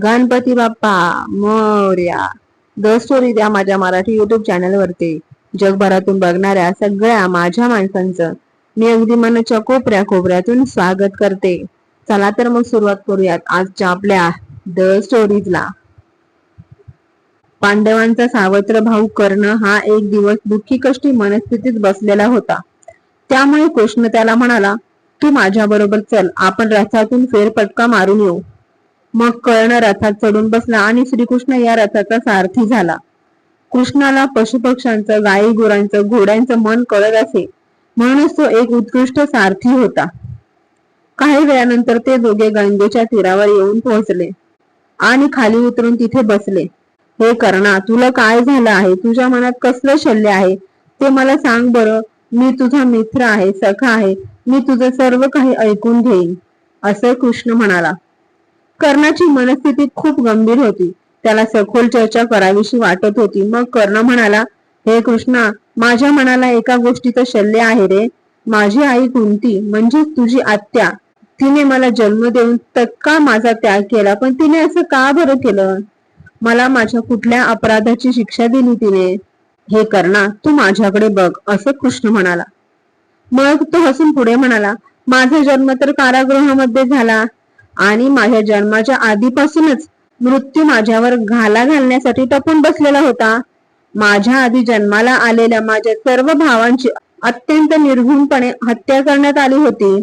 Ganpati Bappa Morya the story त्या माझ्या Marathi YouTube चॅनलवरती जगभरातून बघणाऱ्या सगळ्या माझ्या माणसांचं मी अगदी मनाच्या कोपऱ्या कोपऱ्यातून स्वागत करते. चला तर मग सुरुवात करूयात आजच्या आपल्या द स्टोरीजला पांडवांचा सावत्र भाऊ कर्ण हा एक दिवस दुःखी कष्टी मनस्थितीत बसलेला होता. त्यामुळे कृष्ण त्याला म्हणाला तू माझ्या बरोबर चल आपण रथातून फेरफटका मारून येऊ. मग कर्ण रथात चढून बसला आणि श्रीकृष्ण या रथाचा सारथी झाला. कृष्णाला पशुपक्ष्यांचं गाई गुरांचं घोड्यांचं मन कळत असे. म्हणूनच तो एक उत्कृष्ट सारथी होता. काही वेळानंतर ते दोघे गंगेच्या तीरावर येऊन पोहोचले आणि खाली उतरून तिथे बसले. हे कर्णा तुला काय झालं आहे? तुझ्या मनात कसलं शल्य आहे? ते मला सांग बरं. मी तुझा मित्र आहे सखा आहे. मी तुझं सर्व काही ऐकून घेईन. असं कृष्ण म्हणाला. कर्णाची मनस्थिती खूप गंभीर होती. त्याला सखोल चर्चा करावीशी वाटत होती. मग कर्ण म्हणाला हे कृष्णा माझ्या मनाला एका गोष्टीचं शल्य आहे रे. माझी आई कुंती म्हणजे तुझी आत्या. तिने मला जन्म देऊन तत्काळ माझा त्याग केला पण तिने असं का बरं केलं? मला माझ्या कुठल्या अपराधाची शिक्षा दिली तिने? हे कर्णा तू माझ्याकडे बघ असं कृष्ण म्हणाला. मग तो हसून पुढे म्हणाला माझा जन्म तर कारागृहामध्ये झाला. आणि माझ्या जन्माच्या आधीपासूनच मृत्यू माझ्यावर घाला घालण्यासाठी टपून बसलेला होता. माझ्या आधी जन्माला आलेल्या माझ्या सर्व भावांची अत्यंत निर्घुणपणे हत्या करण्यात आली होती.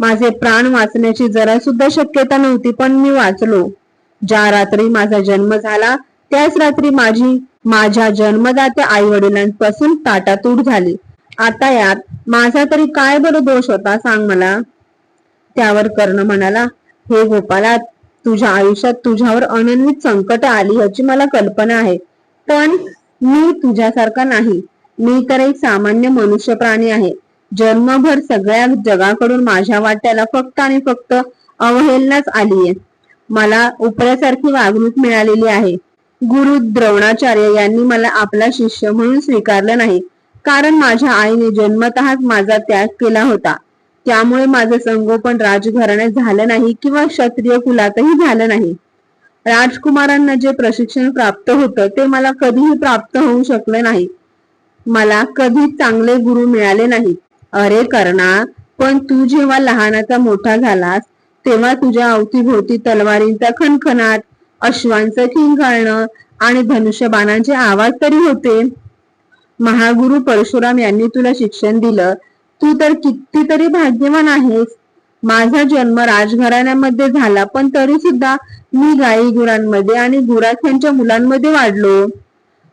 माझे प्राण वाचण्याची जरा सुद्धा शक्यता नव्हती पण मी वाचलो. ज्या रात्री माझा जन्म झाला त्याच रात्री माझी माझ्या जन्मदात्या आई वडिलांपासून ताटातूट झाली. आता यात माझा तरी काय बरं दोष होता सांग मला. त्यावर कर्ण म्हणाला हे गोपाला तुझ्या आयुष्यात तुझ्यावर अनन्वित संकट आली याची मला कल्पना आहे. पण मी तुझ्यासारखा नाही. मी तर एक सामान्य मनुष्य प्राणी आहे. जन्मभर सगळ्या जगाकडून माझ्या वाट्याला फक्त आणि फक्त अवहेलनाच आलीये. मला उपऱ्यासारखी वागणूक मिळालेली आहे. गुरु द्रोणाचार्य यांनी मला आपला शिष्य म्हणून स्वीकारलं नाही. कारण माझ्या आईने जन्मतःच माझा त्याग केला होता. त्यामुळे माझं संगोपन राजघराण्यात झालं नाही किंवा क्षत्रिय कुलातही झालं नाही. राजकुमारांना जे प्रशिक्षण प्राप्त होतं ते मला कधीही प्राप्त होऊ शकलं नाही. मला कधी चांगले गुरु मिळाले नाहीत अरे कर्णा पण तू जेव्हा लहानाचा मोठा झालास तेव्हा तुझ्या अवतीभोवती तलवारींचा खणखणाट अश्वांचं खिंगाळणं आणि धनुष्यबाणांचे आवाज तरी होते. महागुरु परशुराम यांनी तुला शिक्षण दिलं तू तर कितीतरी भाग्यवान आहेस. माझा जन्म राजघराण्यामध्ये झाला पण तरी सुद्धा मी गाई गुरांमध्ये आणि गुराख्यांच्या मुलांमध्ये वाढलो.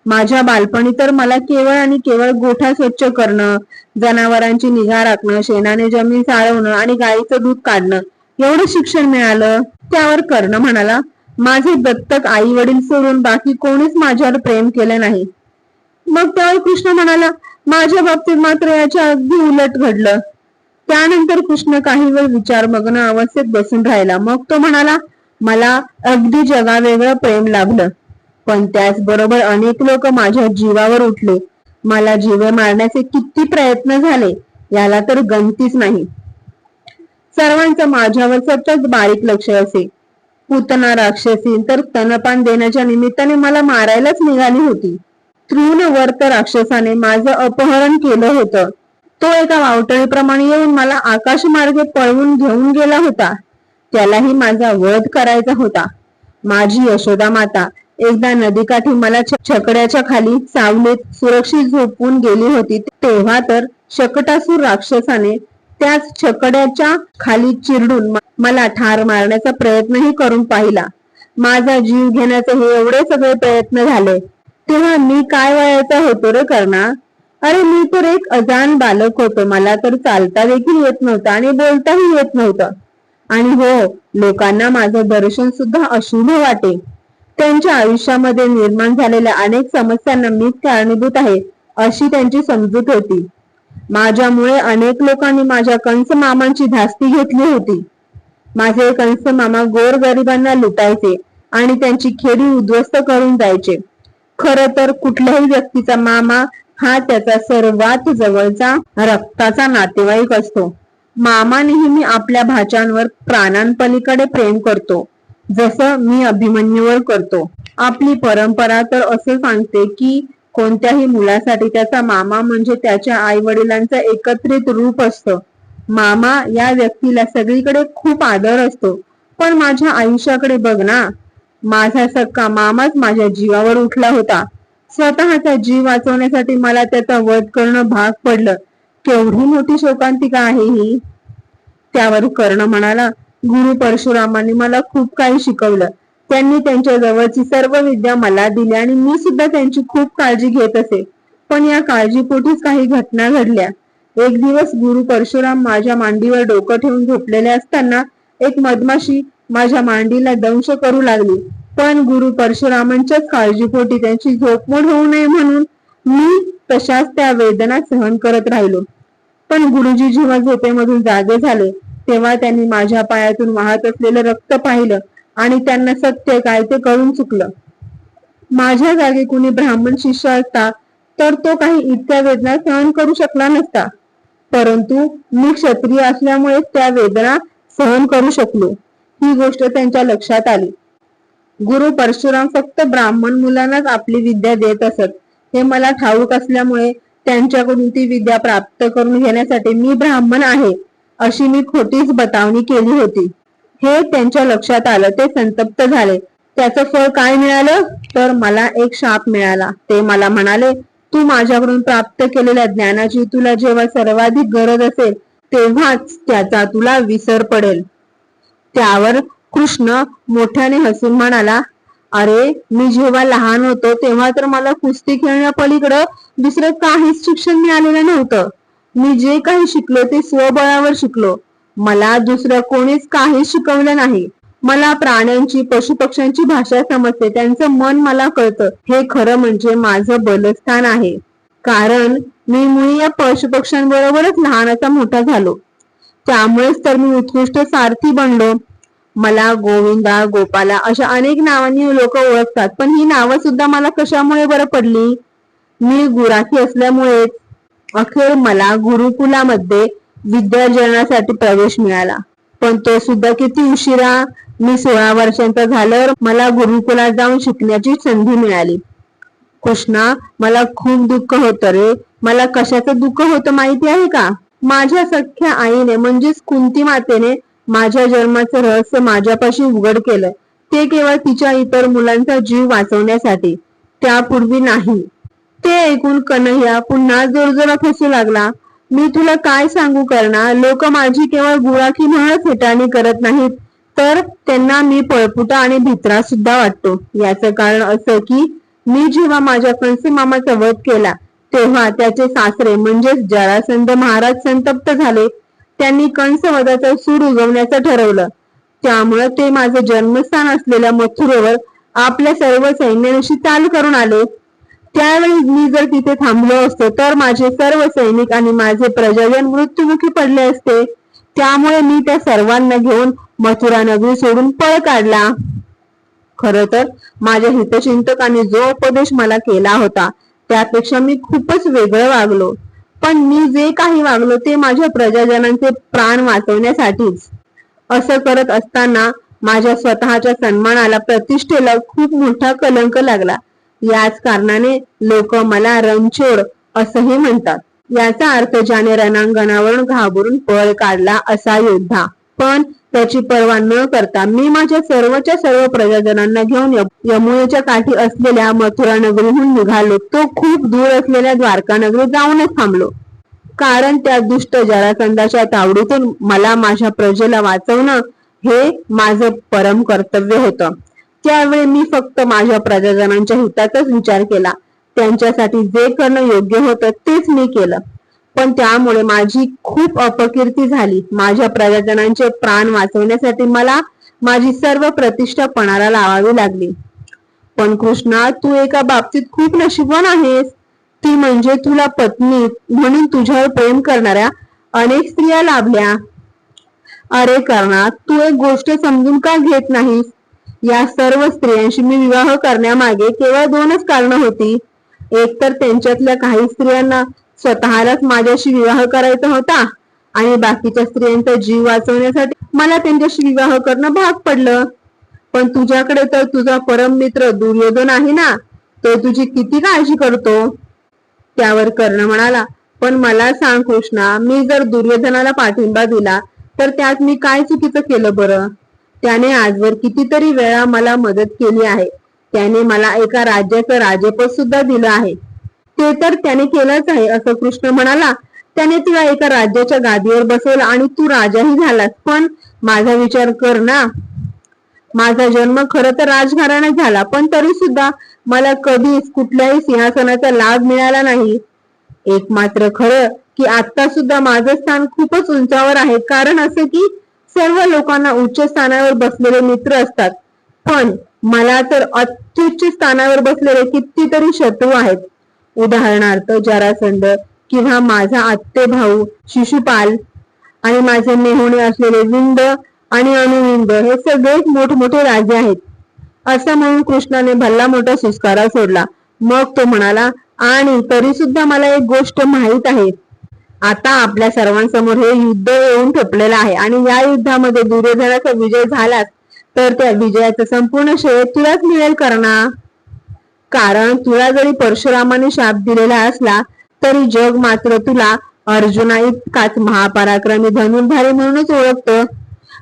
माझ्या बालपणी तर मला केवळ आणि केवळ गोठा स्वच्छ करणं जनावरांची निगा राखणं शेणाने जमीन साळवणं आणि गाईचं दूध काढणं एवढं शिक्षण मिळालं. त्यावर कर्ण म्हणाला माझे दत्तक आई वडील सोडून बाकी कोणीच माझ्यावर प्रेम केलं नाही. मग त्यावर कृष्ण म्हणाला माझ्या बाबतीत मात्र याच्या अगदी उलट घडलं. त्यानंतर कृष्ण काही वेळ विचारमग्न अवस्थेत बसून राहिला. मग तो म्हणाला मला अगदी जगावेगळं प्रेम लाभलं पण त्याचबरोबर अनेक लोक माझ्या जीवावर उठले. मला जीवे मारण्याचे किती प्रयत्न झाले याला तर गणतीच नाही. सर्वांचं माझ्यावर सतत बारीक लक्ष असे. पुतना राक्षसी तर स्तनपान देण्याच्या निमित्ताने मला मारायलाच निघाली होती. तृणवर्त राक्षसाने माझं अपहरण केलं होतं. तो एका वावटळीप्रमाणे येऊन मला आकाशमार्गे पळवून घेऊन गेला होता. त्यालाही माझा वध करायचा होता. माझी यशोदा माता एकदा नदीकाठी मला छकड्याच्या खाली सावलीत सुरक्षित झोपून गेली होती. तेव्हा तर शकटासूर राक्षसाने त्याच छकड्याच्या खाली चिरडून मला ठार मारण्याचा प्रयत्नही करून पाहिला. माझा जीव घेण्याचे हे एवढे सगळे प्रयत्न झाले. तेव्हा मी काय वयाचा होतो रे करणार अरे मी तर एक अजान बालक होतो. मला तर चालता देखील येत नव्हतं आणि बोलताही येत नव्हतं. आणि हो लोकांना माझं दर्शन सुद्धा अशुभ वाटे. त्यांच्या आयुष्यामध्ये निर्माण झालेल्या अनेक समस्यांना मीच कारणीभूत आहे अशी त्यांची समजूत होती. माझ्यामुळे अनेक लोकांनी माझ्या कंस मामांची धास्ती घेतली होती. माझे कंस मामा गोर गरिबांना लुटायचे आणि त्यांची खेडी उद्ध्वस्त करून जायचे. खर तर कुठल्याही व्यक्तीचा मामा हा त्याचा सर्वात जवळचा रक्ताचा नातेवाईक असतो. मामा नेहमी आपल्या भाच्यांवर प्राणांपलीकडे प्रेम करतो जसं मी अभिमन्यूवर करतो. आपली परंपरा तर असं सांगते की कोणत्याही मुलासाठी त्याचा मामा म्हणजे त्याच्या आई वडिलांचं एकत्रित रूप असतं. मामा या व्यक्तीला सगळीकडे खूप आदर असतो. पण माझ्या आयुष्याकडे बघ ना माझा सक्का मामाच माझ्या जीवावर उठला होता. स्वतःचा जीव वाचवण्यासाठी मला त्याचा वध करणं भाग पडलं. केवढी मोठी शोकांतिका आहे ही. त्यावर कर्ण म्हणाला गुरु परशुरामांनी मला खूप काही शिकवलं. त्यांनी त्यांच्या जवळची सर्व विद्या मला दिली आणि मी सुद्धा त्यांची खूप काळजी घेत असे. पण या काळजीपोटीच काही घटना घडल्या. एक दिवस गुरु परशुराम माझ्या मांडीवर डोकं ठेवून झोपलेले असताना एक मधमाशी माझ्या मांडीला दंश करू लागली. पण गुरु परशुरामांच्याच काळजीपोटी त्यांची झोपमोड होऊ नये म्हणून मी तशाच त्या वेदना सहन करत राहिलो. पण गुरुजी जेव्हा झोपेमधून जागे झाले तेव्हा त्यांनी माझ्या पायातून वाहत असलेलं रक्त पाहिलं आणि त्यांना सत्य काय ते कळून चुकलं. माझ्या जागी कुणी ब्राह्मण शिष्य असता तर तो काही इतक्या वेदना सहन करू शकला नसता. परंतु मी क्षत्रिय असल्यामुळे त्या वेदना सहन करू शकलो. ही गोष्ट त्यांच्या लक्षात आली. गुरु परशुराम फक्त ब्राह्मण मुलांनाच आपली विद्या देत असत. हे मला ठाऊक असल्यामुळे त्यांच्याकडून ती विद्या प्राप्त करून घेण्यासाठी मी ब्राह्मण आहे अशी मी खोटीच बतावणी केली होती. हे त्यांच्या लक्षात आलं ते संतप्त झाले. त्याचं फळ काय मिळालं? तर मला एक शाप मिळाला. ते मला म्हणाले तू माझ्याकडून प्राप्त केलेल्या ज्ञानाची तुला जेव्हा सर्वाधिक गरज असेल तेव्हाच त्याचा तुला विसर पडेल. त्यावर कृष्ण मोठ्याने हसून म्हणाला अरे मी जेव्हा लहान होतो तेव्हा तर मला कुस्ती खेळण्या पलीकडं दुसरं काहीच शिक्षण मिळालेलं नव्हतं. मी जे काही शिकलो ते स्वबळावर शिकलो. मला दुसरं कोणीच काहीच शिकवलं नाही. मला प्राण्यांची पशु पक्ष्यांची भाषा समजते त्यांचं मन मला कळतं. हे खरं म्हणजे माझं बलस्थान आहे. कारण मी मुळी या पशु पक्ष्यांबरोबरच लहानाचा मोठा झालो. त्यामुळेच तर मी उत्कृष्ट सारथी बनलो. मला गोविंदा गोपाला अशा अनेक नावांनी लोक ओळखतात. पण ही नावं सुद्धा मला कशामुळे बरं पडली? मी गुराखी असल्यामुळे अखेर मला गुरुकुलामध्ये विद्यार्जनासाठी प्रवेश मिळाला. पण तो सुद्धा किती उशिरा मी सोळा वर्षांचा झाल्यावर मला गुरुकुलात जाऊन शिकण्याची संधी मिळाली. कृष्णा मला खूप दुःख होतं रे. मला कशाचं दुःख होतं माहिती आहे का? माझ्या सख्या आईने म्हणजेच कुंती मातेने माझ्या जन्माचं रहस्य माझ्यापाशी उघड केलं ते केवळ तिच्या इतर मुलांचा जीव वाचवण्यासाठी त्यापूर्वी नाही. ते ऐकून कन्हैया पुन्हा जोरजोरात हसू लागला. मी तुला काय सांगू करणार लोक माझी केवळ गुळाखी म्हणूनच हेटाळणी करत नाहीत तर त्यांना मी पळपुटा आणि भित्रा सुद्धा वाटतो. याचं कारण असं की मी जेव्हा माझ्या कंस मामाचा वध केला तेव्हा त्याचे सासरे म्हणजेच जरासंध महाराज संतप्त झाले. त्यांनी कंसवधाचा सूर उगवण्याचं ठरवलं. त्यामुळे ते माझं जन्मस्थान असलेल्या मथुरेवर आपल्या सर्व सैन्याशी चाल करून आले. त्यावेळी मी जर तिथे थांबलो असतो तर माझे सर्व सैनिक आणि माझे प्रजाजन मृत्युमुखी पडले असते. त्यामुळे मी त्या सर्वांना घेऊन मथुरा नगरी सोडून पळ काढला. खर तर माझ्या हितचिंतकाने जो उपदेश मला केला होता त्यापेक्षा मी खूपच वेगळं वागलो. पण मी जे काही वागलो ते माझ्या प्रजाजनांचे प्राण वाचवण्यासाठीच. असं करत असताना माझ्या स्वतःच्या सन्मानाला प्रतिष्ठेला खूप मोठा कलंक लागला. याच कारणाने लोक मला रणछोड असंही म्हणतात. याचा अर्थ ज्याने रणांगणावरून घाबरून पळ काढला असा योद्धा. पण त्याची पर्वा न करता मी माझ्या सर्वच्या सर्व प्रजाजनांना घेऊन यमुनेच्या काठी असलेल्या मथुरा नगरीहून निघालो. तो खूप दूर असलेल्या द्वारका नगरी जाऊनच थांबलो. कारण त्या दुष्ट जरासंधाच्या तावडीतून मला माझ्या प्रजेला वाचवणं हे माझं परम कर्तव्य होतं. त्यावेळी मी फक्त माझ्या प्रजाजनांच्या हिताचाच विचार केला. त्यांच्यासाठी जे करणं योग्य होतं तेच मी केलं. पण त्यामुळे माझी खूप अपकीर्ती झाली. माझ्या प्रजाजनांचे प्राण वाचवण्यासाठी मला माझी सर्व प्रतिष्ठा पणाला लावावी लागली. पण कृष्णा तू एका बाबतीत खूप नशीबवान आहेस. ती म्हणजे तुला पत्नी म्हणून तुझ्यावर प्रेम करणाऱ्या अनेक स्त्रिया लाभल्या. अरे कर्णा तू एक गोष्ट समजून का घेत नाहीस? या सर्व स्त्रियांशी मी विवाह करण्यामागे केवळ दोनच कारण होती. एक तर त्यांच्यातल्या काही स्त्रियांना स्वतःलाच माझ्याशी विवाह करायचा होता आणि बाकीच्या स्त्रियांचा जीव वाचवण्यासाठी मला त्यांच्याशी विवाह करणं भाग पडलं. पण तुझ्याकडे तर तुझा परम मित्र दुर्योधन आहे ना तो तुझी किती काळजी करतो? त्यावर कर्ण म्हणाला पण मला सांग कृष्णा मी जर दुर्योधनाला पाठिंबा दिला तर त्यात मी काय चुकीचं केलं बरं? त्याने आजवर कितीतरी वेळा मला मदत केली आहे. त्याने मला एका राज्याचं राजेपद सुद्धा दिलं आहे. ते तर त्याने केलंच आहे असं कृष्ण म्हणाला. त्याने तुला एका राज्याच्या गादीवर बसवलं आणि तू राजाही झालास. पण माझा विचार कर ना. माझा जन्म खर तर राजघराण्यात झाला पण तरी सुद्धा मला कधीच कुठल्याही सिंहासनाचा लाभ मिळाला नाही. एक मात्र खरं की आता सुद्धा माझं स्थान खूपच उंचावर आहे. कारण असं की सर्व लोकांना उच्च स्थानावर बसलेले मित्र असतात. पण मला तर अत्युच्च स्थानावर बसलेले कितीतरी शत्रू आहेत. उदाहरणार्थ जरासंध किंवा माझा आत्ते भाऊ शिशुपाल आणि माझे मेहुणे असलेले विंद आणि अनुविंद हे सगळेच मोठमोठे राजे आहेत. असं म्हणून कृष्णाने भल्ला मोठा सुस्कारा सोडला. मग तो म्हणाला आणि तरी सुद्धा मला एक गोष्ट माहीत आहे. आता आपल्या सर्वांसमोर हे युद्ध येऊन ठेपलेलं आहे आणि या युद्धामध्ये दुर्योधनाचा विजय झालाच तर त्या विजयाचं संपूर्ण श्रेय तुलाच मिळेल करणा. कारण तुला जरी परशुरामाने शाप दिलेला असला तरी जग मात्र तुला अर्जुना इतकाच महापराक्रमी धनुर्धारी म्हणूनच ओळखतं.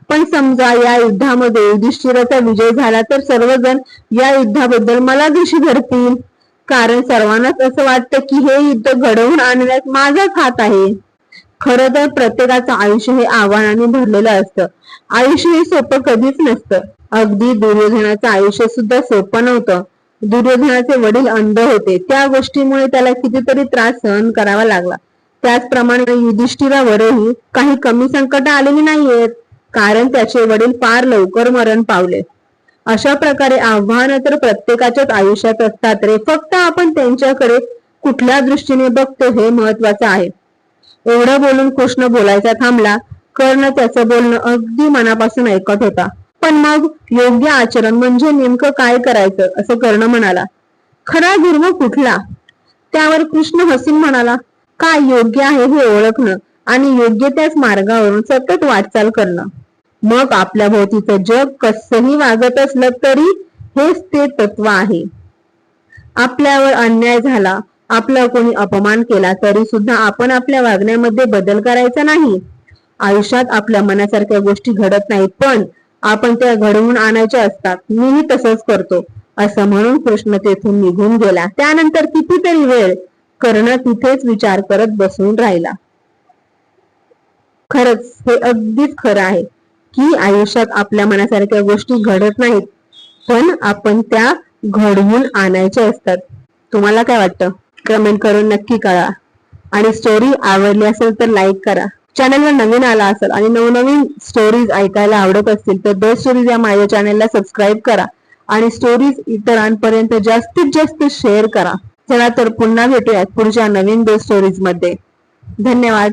पण समजा या युद्धामध्ये युधिष्ठिराचा विजय झाला तर सर्वजण या युद्धाबद्दल मला दोषी धरतील. कारण सर्वांनाच असं वाटतं की हे युद्ध घडवून आणण्यात माझाच हात आहे. खर तर प्रत्येकाचं आयुष्य हे आव्हानाने भरलेलं असतं. आयुष्य हे सोपं कधीच नसतं. अगदी दुर्योधनाचं आयुष्य सुद्धा सोपं नव्हतं. दुर्योधनाचे वडील अंध होते. त्या गोष्टीमुळे त्याला कितीतरी त्रास सहन करावा लागला. त्याचप्रमाणे युधिष्ठिरावरही काही कमी संकट आलेली नाहीयेत कारण त्याचे वडील फार लवकर मरण पावले. अशा प्रकारे आव्हानं तर प्रत्येकाच्याच आयुष्यात असतात रे. फक्त आपण त्यांच्याकडे कुठल्या दृष्टीने बघतो हे महत्वाचं आहे. एवढं बोलून कृष्ण बोलायचा थांबला. कर्ण त्याचं बोलणं अगदी मनापासून ऐकत होता. पण मग योग्य आचरण म्हणजे नेमकं काय करायचं असं कर्ण म्हणाला. खरा धर्म कुठला? त्यावर कृष्ण हसीन म्हणाला काय योग्य आहे हे ओळखणं आणि योग्य त्याच मार्गावरून सतत वाटचाल करणं. मग आपल्या भोवतीचं जग कसंही वागत असलं तरी हेच ते तत्व आहे. आपल्यावर अन्याय झाला आपला कोणी अपमान केला तरी सुद्धा आपण आपल्या वागण्यामध्ये बदल करायचा नाही. आयुष्यात आपल्या मनासारख्या गोष्टी घडत नाहीत पण आपण त्या घडवून आणायच्या असतात. मीही तसंच करतो. असं म्हणून कृष्ण तेथून निघून गेला. त्यानंतर कितीतरी वेळ कर्ण तिथेच विचार करत बसून राहिला. खरंच हे अगदीच खरं आहे की आयुष्यात आपल्या मनासारख्या गोष्टी घडत नाहीत पण आपण त्या घडवून आणायच्या असतात. तुम्हाला काय वाटतं? कमेंट करून नक्की कळा आणि स्टोरी आवडली असेल तर लाईक करा. चॅनलवर नवीन आला असेल आणि नवनवीन स्टोरीज ऐकायला आवडत असतील तर बेस्ट स्टोरीज या माझ्या चॅनलला सबस्क्राईब करा आणि स्टोरीज इतरांपर्यंत जास्तीत जास्त शेअर करा. चला तर पुन्हा भेटूयात पुढच्या नवीन बेस्ट स्टोरीजमध्ये. धन्यवाद.